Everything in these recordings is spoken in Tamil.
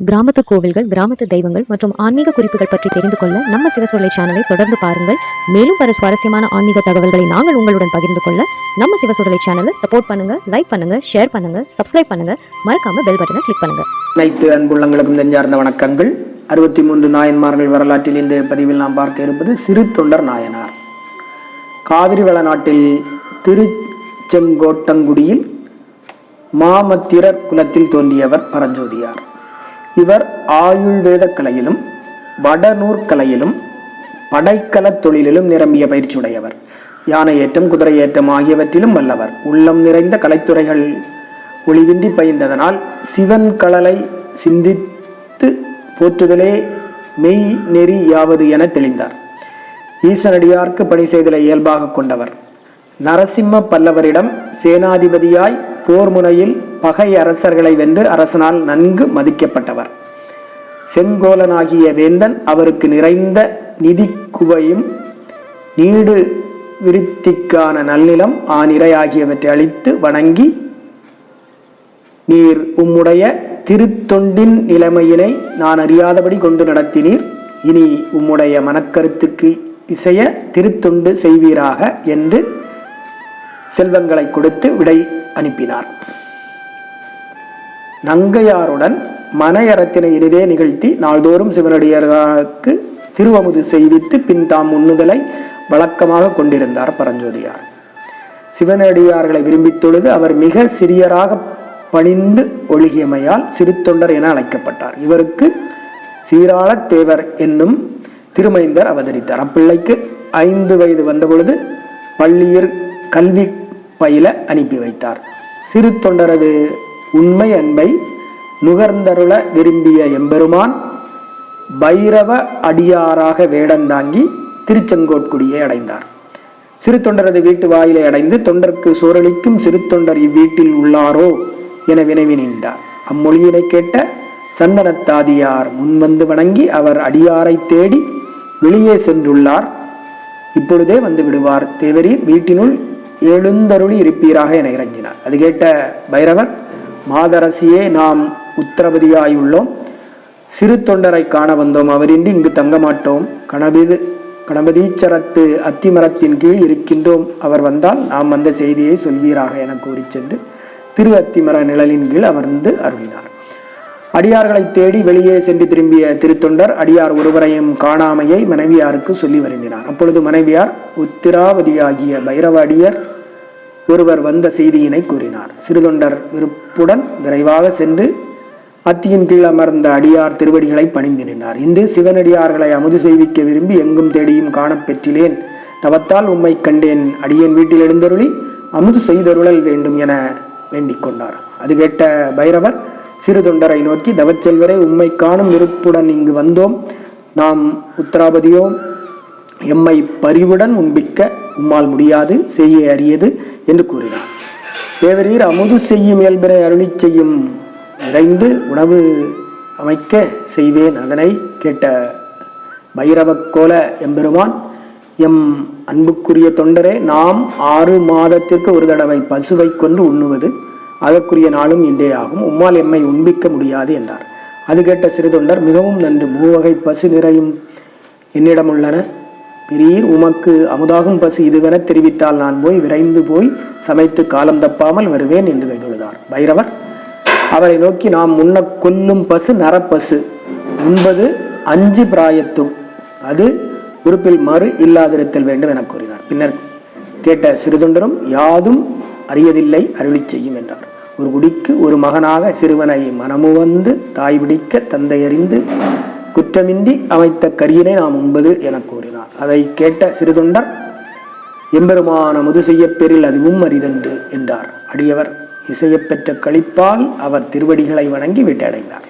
கிராமத்து கோவில்கள் கிராமத்து தெய்வங்கள் மற்றும் ஆன்மீக குறிப்புகள் பற்றி தெரிந்து கொள்ள நம்ம சிவசொல்லை சேனலை தொடர்ந்து பாருங்கள். மேலும் பல சுவாரஸ்யமான ஆன்மீக தகவல்களை நாங்கள் உங்களுடன் பகிர்ந்து கொள்ள நம்ம சிவசொல்லை சேனலை சப்போர்ட் பண்ணுங்க லைக் பண்ணுங்க ஷேர் பண்ணுங்க சப்ஸ்கிரைப் பண்ணுங்க. மறக்காம பெல் பட்டனை கிளிக் பண்ணுங்க. அனைத்து அன்புள்ளங்களுக்கும் நெஞ்சார்ந்த வணக்கங்கள். அறுபத்தி மூன்று நாயன்மார்கள் வரலாற்றில் இந்த பதிவில் நாம் பார்க்க இருப்பது சிறு தொண்டர் நாயனார். காவிரி வளநாட்டில் திருச்செங்கோட்டங்குடியில் மாமத்திரர் குலத்தில் தோன்றியவர் பரஞ்சோதியார். இவர் ஆயுள்வேத கலையிலும் வடநூற்கலையிலும் படைக்கலத் தொழிலிலும் நிரம்பிய பயிற்சியுடையவர். யானை ஏற்றம் குதிரை ஏற்றம் ஆகியவற்றிலும் வல்லவர். உள்ளம் நிறைந்த கலைத்துறைகள் ஒளிவின்றி பயின்றதனால் சிவன் கடலை சிந்தித்து போற்றுதலே மெய் நெறி யாவது என தெளிந்தார். ஈசனடியார்க்கு பணி செய்தலை இயல்பாக கொண்டவர். நரசிம்ம பல்லவரிடம் சேனாதிபதியாய் போர் முனையில் பகை அரசர்களை வென்று அரசனால் நன்கு மதிக்கப்பட்டவர். செங்கோலனாகிய வேந்தன் அவருக்கு நிறைந்த நிதி குவையும் நீடு விருத்திக்கான நல்நிலம் ஆனிரை ஆகியவற்றை அளித்து வணங்கி நீர் உம்முடைய திருத்தொண்டின் நிலைமையினை நான் அறியாதபடி கொண்டு நடத்தினீர். இனி உம்முடைய மனக்கருத்துக்கு இசைய திருத்தொண்டு செய்வீராக என்று செல்வங்களை கொடுத்து விடை அனுப்பினார். நங்கையாருடன் மனையறத்தினை இனிதே நிகழ்த்தி நாள்தோறும் சிவனடியார்களுக்கு திருவமுது செய்வித்து பின் தாம் உண்ணுதலை வழக்கமாக கொண்டிருந்தார் பரஞ்சோதியார். சிவனடியார்களை விரும்பித் தொழுது அவர் மிக சிறியராக பணிந்து ஒழுகியமையால் சிறுத்தொண்டர் என அழைக்கப்பட்டார். இவருக்கு சீராளத் தேவர் என்னும் திருமைந்தர் அவதரித்தார். அப்பிள்ளைக்கு ஐந்து வயது வந்தபொழுது பள்ளியில் கல்வி பயில அனுப்பி வைத்தார். சிறு தொண்டரது உண்மை அன்பை நுகர்ந்தருள விரும்பிய எம்பெருமான் பைரவ அடியாராக வேடந்தாங்கி திருச்செங்கோட்குடியை அடைந்தார். சிறு தொண்டரது வீட்டு வாயிலை அடைந்து தொண்டருக்கு சோரளிக்கும் சிறு தொண்டர் இவ்வீட்டில் உள்ளாரோ? என வினவி நின்றார். அம்மொழியினை கேட்ட சந்தனத்தாதியார் முன்வந்து வணங்கி அவர் அடியாரை தேடி வெளியே சென்றுள்ளார். இப்பொழுதே வந்து விடுவார். தேவரீர் வீட்டினுள் எழுந்தருளி இருப்பீராக என இறங்கினார். அது கேட்ட பைரவர் மாதரசியே நாம் உத்தரபதியாயுள்ளோம். சிறு தொண்டரை காண வந்தோம். அவரின்றி இங்கு தங்க மாட்டோம். கணபதி கணபதீச்சரத்து அத்திமரத்தின் கீழ் இருக்கின்றோம். அவர் வந்தால் நாம் வந்த செய்தியை சொல்வீராக என கூறி சென்று திரு அத்திமர நிழலின் கீழ் அமர்ந்து அருளினார். அடியார்களை தேடி வெளியே சென்று திரும்பிய திருத்தொண்டர் அடியார் ஒருவரையும் காணாமையை மனைவியாருக்கு சொல்லி வருந்தினார். அப்பொழுது மனைவியார் உத்திராவதியாகிய பைரவ அடியர் ஒருவர் வந்த செய்தியினை கூறினார். சிறுதொண்டர் விருப்புடன் விரைவாக சென்று அத்தியின் கீழ் அமர்ந்த அடியார் திருவடிகளை பணிந்து நின்றார். இன்று சிவனடியார்களை அமுது செய்விக்க விரும்பி எங்கும் தேடியும் காணப் பெற்றிலேன். தவத்தால் உம்மை கண்டேன். அடியேன் வீட்டில் எழுந்தருளி அமுது செய்தருளல் வேண்டும் என வேண்டிக் கொண்டார். அது கேட்ட பைரவர் சிறு தொண்டரை நோக்கி தவச்செல்வரை உம்மை காணும் விருப்புடன் இங்கு வந்தோம். நாம் உத்தராபதியோ எம்மை பரிவுடன் உண்பிக்க உம்மால் முடியாது. செய்ய அறியது. என்று கூறினார். தேவரீர் அமுது செய்யும் இயல்பினை அருளி செய்யும் நிறைந்து உணவு அமைக்க செய்வேன் அதனை கேட்ட பைரவக்கோல எம்பெருமான் எம் அன்புக்குரிய தொண்டரே நாம் ஆறு மாதத்திற்கு ஒரு தடவை பசுவை கொன்று உண்ணுவது அதற்குரிய நாளும் இன்றே ஆகும். உம்மால் எம்மை உண்பிக்க முடியாது என்றார். அது கேட்ட சிறு தொண்டர் மிகவும் நன்று. மூவகை பசு நிறையும் என்னிடம் உள்ளன பெரியர் உமக்கு அமுதாகும் பசு இதுவென தெரிவித்தால் நான் போய் விரைந்து போய் சமைத்து காலம் தப்பாமல் வருவேன் என்று கைதொழுதார். பைரவர் அவரை நோக்கி நாம் முன்ன கொல்லும் பசு நரப்பசு. உண்பது அஞ்சு பிராயத்தும் அது உறுப்பில் மறு இல்லாதிருத்தல் வேண்டும் என கூறினார். பின்னர் கேட்ட சிறுதொண்டரும் யாதும் அறியதில்லை அருளிச் செய்யும் என்றார். ஒரு குடிக்கு ஒரு மகனாக சிறுவனை மனமுவந்து தாய் பிடிக்க தந்தை அறிந்து குற்றமின்றி அமைத்த கரியினை நாம் உண்பது என கூறினார். அதை கேட்ட சிறுதொண்டர் எம்பெருமான முது செய்யப் பெறில் அதுவும் அரிதன்று என்றார். அடியவர் இசையப்பெற்ற களிப்பால் அவர் திருவடிகளை வணங்கி வீட்டடைந்தார்.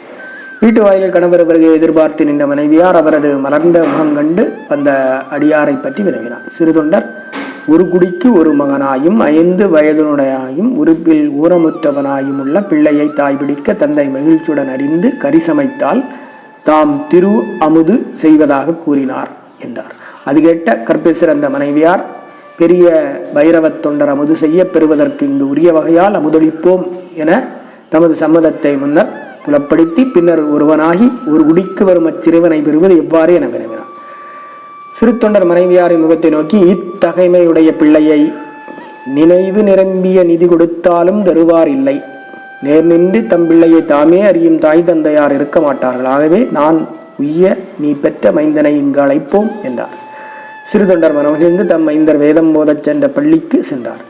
வீட்டு வாயிலில் கணவர் பிறகு எதிர்பார்த்து நின்ற மனைவியார் அவரது மலர்ந்த முகம் கண்டு வந்த அடியாரை பற்றி வினவினார். சிறுதொண்டர் ஒரு குடிக்கு ஒரு மகனாயும் ஐந்து வயதுனுடையாயும் உறுப்பில் ஊனமுற்றவனாயும் உள்ள பிள்ளையை தாய் பிடிக்க தந்தை மகிழ்ச்சியுடன் அறிந்து கரிசமைத்தால் தாம் திரு அமுது செய்வதாக கூறினார் என்றார். அது கேட்ட கற்பிசர் அந்த மனைவியார் பெரிய பைரவத் தொண்டர் அமுது செய்ய பெறுவதற்கு இங்கு உரிய வகையால் அமுதளிப்போம் என தமது சம்மதத்தை முன்னர் புலப்படுத்தி பின்னர் ஒருவனாகி ஒரு குடிக்கு வரும் அச்சிறுவனை பெறுவது எவ்வாறு என வினவினார். சிறு தொண்டர் மனைவியாரின் முகத்தை நோக்கி இத்தகைமையுடைய பிள்ளையை நினைவு நிரம்பிய நிதி கொடுத்தாலும் தருவார் இல்லை. நேர் நின்று தம் பிள்ளையை தாமே அறியும் தாய் தந்தையார் இருக்க மாட்டார்கள். ஆகவே நான் உய்ய நீ பெற்ற மைந்தனை இங்கு அழைப்போம் என்றார். சிறு தொண்டர் மனமகிழ்ந்து தம் மைந்தர் வேதம் போதச் சென்ற பள்ளிக்கு சென்றார்.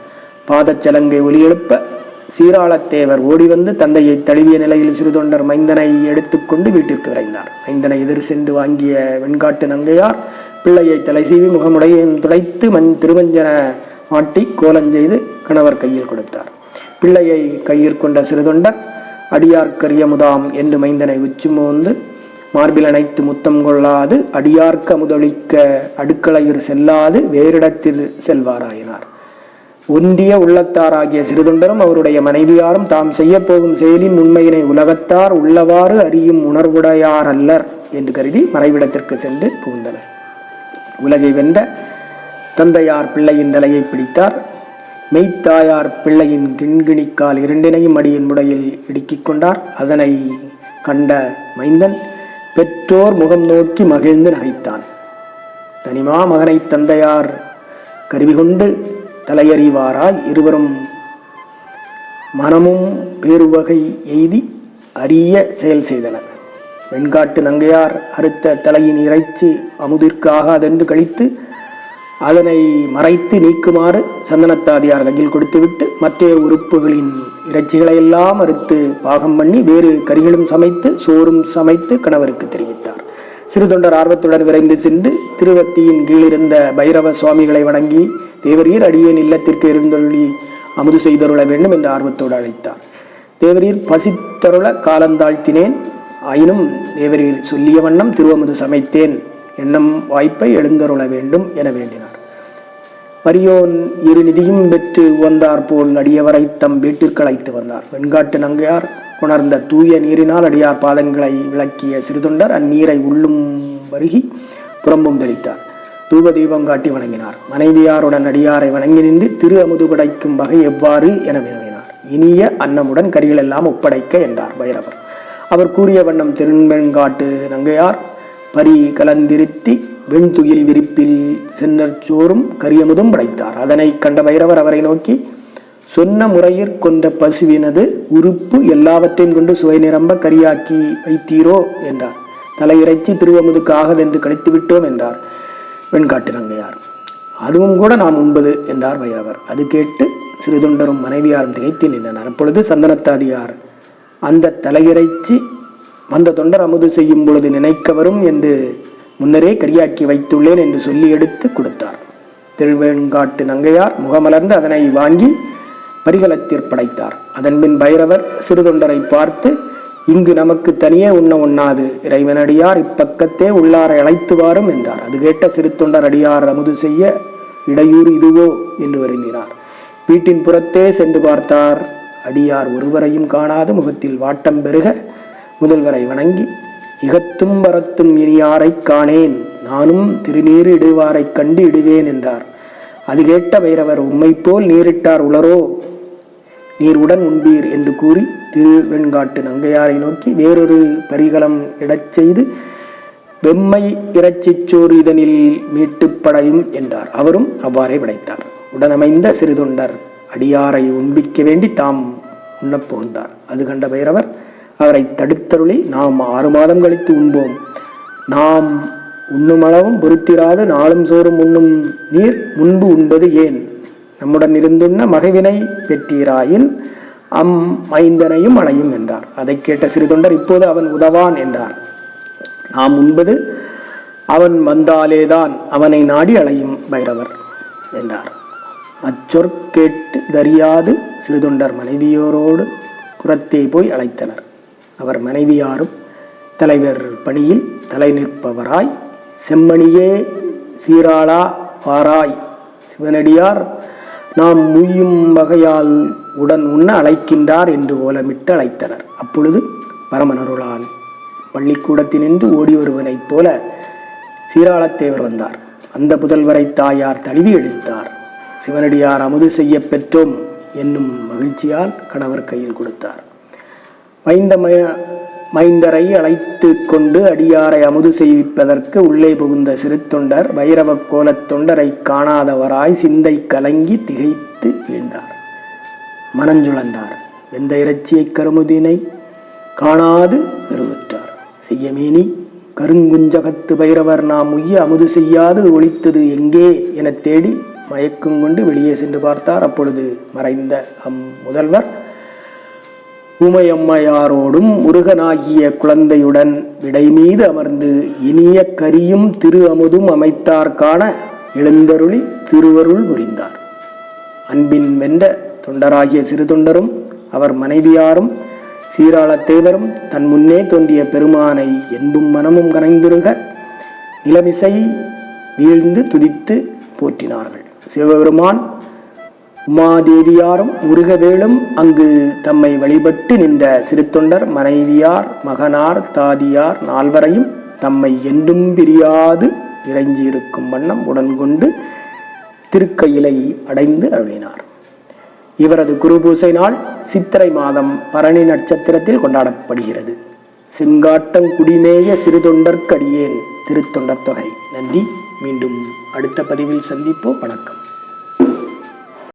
பாதச்சலங்கை ஒலி எழுப்ப சீராளத்தேவர் ஓடி வந்து தந்தையை தழுவிய நிலையில் சிறுதொண்டர் மைந்தனை எடுத்துக்கொண்டு வீட்டிற்கு விரைந்தார். மைந்தனை எதிர் சென்று வாங்கிய வெண்காட்டு நங்கையார் பிள்ளையை தலை சீவி முகமுடையும் துடைத்து மண் திருமஞ்சன மாட்டி கோலஞ்செய்து கணவர் கையில் கொடுத்தார். பிள்ளையை கையில் கொண்ட சிறுதொண்டர் அடியார்க்கரிய முதாம் என்று மைந்தனை உச்சி மோந்து மார்பில் அணைத்து முத்தம் கொள்ளாது அடியார்க்க முதலிக்க அடுக்களையில் செல்லாது வேறிடத்தில் செல்வாராயினார். ஒன்றிய உள்ளத்தாராகிய சிறுதொண்டரும் அவருடைய மனைவியாரும் தாம் செய்ய போகும் செயலின் உண்மையினை உலகத்தார் உள்ளவாறு அறியும் உணர்வுடையார் அல்லர் என்று கருதி மறைவிடத்திற்கு சென்று புகுந்தனர். உலகை வென்ற தந்தையார் பிள்ளையின் தலையை பிடித்தார். மெய்த்தாயார் பிள்ளையின் கிண்கிணிக்கால் இரண்டினையும் அடியின் முடையில் இடுக்கிக் கொண்டார். அதனை கண்ட மைந்தன் பெற்றோர் முகம் நோக்கி மகிழ்ந்து நகைத்தான். தனிமா மகனை தந்தையார் கருவி கொண்டு தலையறிவாராய் இருவரும் மனமும் பேருவகை எய்தி அரிய செயல் செய்தனர். வெண்காட்டு நங்கையார் அறுத்த தலையின் இறைச்சி அமுதிற்கு ஆகாதென்று கழித்து அதனை மறைத்து நீக்குமாறு சந்தனத்தாதியார் கையில் கொடுத்துவிட்டு மற்ற உறுப்புகளின் இறைச்சிகளை எல்லாம் அறுத்து பாகம் பண்ணி வேறு கறிகளும் சமைத்து சோறும் சமைத்து கணவருக்கு தெரிவித்தார். சிறு தொண்டர் ஆர்வத்துடன் விரைந்து சென்று திருவத்தியின் கீழிருந்த பைரவ சுவாமிகளை வணங்கி தேவரீர் அடியேன் இல்லத்திற்கு இருந்தொழி அமுது செய்தருள வேண்டும் என்று ஆர்வத்தோடு அழைத்தார். தேவரீர் பசித்தருள காலந்தாழ்த்தினேன் ஆயினும் தேவரீர் சொல்லிய வண்ணம் திருவமுது சமைத்தேன் எண்ணம் வாய்ப்பை எழுந்தருள வேண்டும் என வேண்டினார். வரியோன் இரு நிதியும் பெற்று உவந்தார் போல் அடியவரை தம் வீட்டிற்கு அழைத்து வந்தார். வெண்காட்டு நங்கையார் உணர்ந்த தூய நீரினால் அடியார் பாதங்களை விளக்கிய சிறுதொண்டர் அந்நீரை உள்ளும் வருகி புறம்பும் தெளித்தார். தூப தீபம் காட்டி வணங்கினார். மனைவியாருடன் அடியாரை வணங்கி நின்று திரு அமுது படைக்கும் வகை எவ்வாறு என வினவினார். இனிய அன்னமுடன் கரிகளெல்லாம் ஒப்படைக்க என்றார் பைரவர். அவர் கூறிய வண்ணம் திருவெண்காட்டு நங்கையார் பரி கலந்திருத்தி வெண்துயில் விரிப்பில் சென்னற்சோறும் கரியமுதும் படைத்தார். அதனை கண்ட பைரவர் அவரை நோக்கி சொன்ன முறையிற் கொண்ட பசுவினது உறுப்பு எல்லாவற்றையும் கொண்டு சுவை நிரம்ப கரியாக்கி வைத்தீரோ? என்றார். தலையிறைச்சி திருவமுதுக்கு ஆகதென்று கழித்து விட்டோம் என்றார் வெண்காட்டு நங்கையார் அதுவும் கூட நாம் உண்பது என்றார் பைரவர். அது கேட்டு சிறுதொண்டரும் மனைவியாரும் திகைத்து நின்றனர். அப்பொழுது சந்தனத்தாதியார் அந்த தலையிறைச்சி வந்த தொண்டர் அமுது செய்யும் பொழுது நினைக்க வரும் என்று முன்னரே கரியாக்கி வைத்துள்ளேன் என்று சொல்லி எடுத்து கொடுத்தார். திருவெண்காட்டு நங்கையார் முகமலர்ந்து அதனை வாங்கி பரிகலத்திற் படைத்தார். அதன்பின் பைரவர் சிறுதொண்டரை பார்த்து இங்கு நமக்கு தனியே உண்ண உண்ணாது. இறைவனடியார் இப்பக்கத்தே உள்ளாரை அழைத்து வாரும் என்றார். அது கேட்ட சிறு தொண்டர் அடியார் அமுது செய்ய இடையூறு இதுவோ என்று வருந்தினார். வீட்டின் புறத்தே சென்று பார்த்தார். அடியார் ஒருவரையும் காணாது. முகத்தில் வாட்டம் பெருக. முதல்வரை வணங்கி இகத்தும் வரத்தும் இனியாரைக் காணேன். நானும் திருநீர் இடுவாரைக் கண்டு இடுவேன் என்றார். அது கேட்ட பைரவர் உம்மை போல் நீரிட்டார் உளரோ? நீர் உடன் உண்பீர் என்று கூறி திருவெண்காட்டு நங்கையாரை நோக்கி வேறொரு பரிகலம் இடச் செய்து வெம்மை இறைச்சிச் சோறு இதனில் மீட்டுப்படையும் என்றார். அவரும் அவ்வாறே படைத்தார் உடனமைந்த சிறுதொண்டர் அடியாரை உண்பிக்க வேண்டி தாம் உண்ணப் புகுந்தார். அது கண்ட பைரவர் அவரை தடுத்தருளி நாம் ஆறு மாதம் கழித்து உண்போம். நாம் உண்ணுமளவும் பொருத்திராது நாளும் சோறும் உண்ணும் நீர் முன்பு உண்பது ஏன்? நம்முடன் இருந்துண்ண மகவினை பெற்றீராயின் அம் மைந்தனையும் அடையும் என்றார். அதைக் கேட்ட சிறுதொண்டர் இப்போது அவன் உதவான் என்றார். நாம் உண்பது அவன் வந்தாலேதான் அவனை நாடி அலையும் பைரவர் என்றார். அச்சொற் கேட்டு தறியாது சிறுதொண்டர் மனைவியோரோடு குரத்தே போய் அழைத்தனர். அவர் மனைவியாரும் தலைவர் பணியில் தலை நிற்பவராய் செம்மணியே சீராளா வாராய் சிவனடியார் நாம் முய்யும் வகையால் உடன் உண்ண அழைக்கின்றார் என்று ஓலமிட்டு அழைத்தனர். அப்பொழுது பரமனருளால் பள்ளிக்கூடத்தினின்று ஓடி வருவனைப் போல சீராளத்தேவர் வந்தார். அந்த புதல்வரை தாயார் தழுவி எடுத்தார் சிவனடியார் அமுது செய்ய பெற்றோம் என்னும் மகிழ்ச்சியால் கணவர் கையில் கொடுத்தார். வைந்த மய மைந்தரை அழைத்து கொண்டு அடியாரை அமுது செய்விப்பதற்கு உள்ளே புகுந்த சிறு தொண்டர் பைரவ கோலத் தொண்டரை காணாதவராய் சிந்தை கலங்கி திகைத்து வீழ்ந்தார். மனஞ்சுழன்றார். வெந்த இறைச்சியை கருமுதினை காணாது வெறுவுற்றார். செய்யமேனி கருங்குஞ்சகத்து பைரவர் நாம் உய்ய அமுது செய்யாது ஒழித்தது எங்கே எனத் தேடி மயக்கம் கொண்டு வெளியே சென்று பார்த்தார். அப்பொழுது மறைந்த அம் முதல்வர் ஊமையம்மையாரோடும் முருகனாகிய குழந்தையுடன் விடை மீது அமர்ந்து இனிய கரியும் திரு அமுதும் அமைத்தார் காண எழுந்தருளி திருவருள் புரிந்தார். அன்பின் வென்ற தொண்டராகிய சிறு தொண்டரும் அவர் மனைவியாரும் சீராளத்தேவரும் தன் முன்னே தோன்றிய பெருமானை என்பும் மனமும் கனைந்துருக நிலமிசை வீழ்ந்து துதித்து போற்றினார்கள். சிவபெருமான் உமாதேவியாரும் முருகவேளும் அங்கு தம்மை வழிபட்டு நின்ற சிறு தொண்டர் மனைவியார் மகனார் தாதியார் நால்வரையும் தம்மை என்றும் பிரியாது இறைஞ்சியிருக்கும் வண்ணம் உடன்கொண்டு திருக்கையிலை அடைந்து அருளினார். இவரது குருபூசை நாள் சித்திரை மாதம் பரணி நட்சத்திரத்தில் கொண்டாடப்படுகிறது. செங்காட்டங்குடிமேய சிறுதொண்டற்கடியேன் திருத்தொண்டர் தொகை. நன்றி. மீண்டும் அடுத்த பதிவில் சந்திப்போம். வணக்கம்.